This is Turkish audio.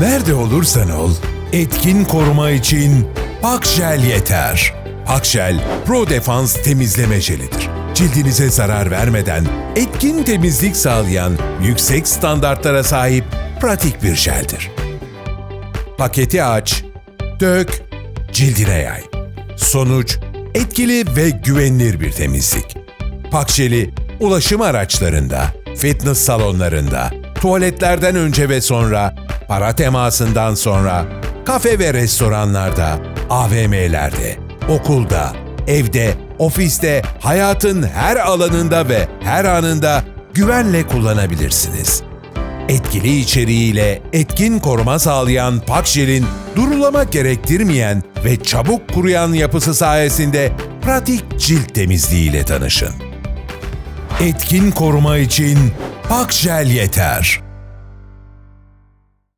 Nerede olursan ol, etkin koruma için Pakjel yeter. Pakjel, Pro Defans temizleme jelidir. Cildinize zarar vermeden etkin temizlik sağlayan yüksek standartlara sahip pratik bir jeldir. Paketi aç, dök, cildine yay. Sonuç, etkili ve güvenilir bir temizlik. Pakjeli, ulaşım araçlarında, fitness salonlarında, tuvaletlerden önce ve sonra, para temasından sonra, kafe ve restoranlarda, AVM'lerde, okulda, evde, ofiste, hayatın her alanında ve her anında güvenle kullanabilirsiniz. Etkili içeriğiyle etkin koruma sağlayan Pakjel'in durulama gerektirmeyen ve çabuk kuruyan yapısı sayesinde pratik cilt temizliğiyle tanışın. Etkin koruma için Pakjel yeter.